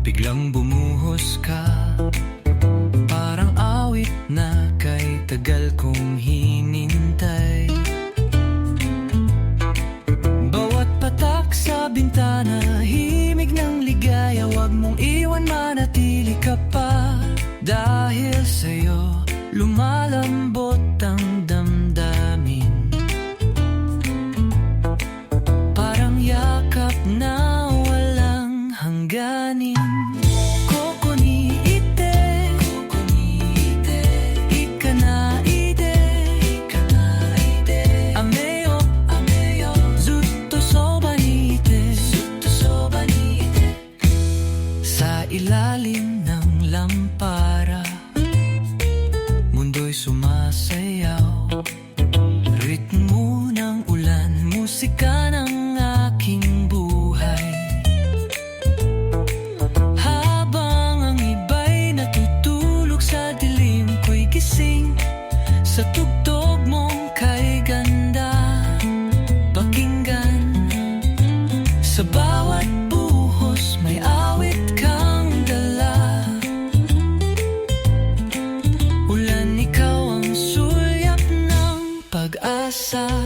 Biglang bumuhos ka. Parang awit na kay tagal kong hinintay. Bawat patak sa bintana Himig ng ligaya Huwag mong iwan manatili ka pa. Dahil sa'yo lumalambot ang dam ilalim ng lampara. Mundo'y sumasayaw. Ritmo ng ulan, musika Ulan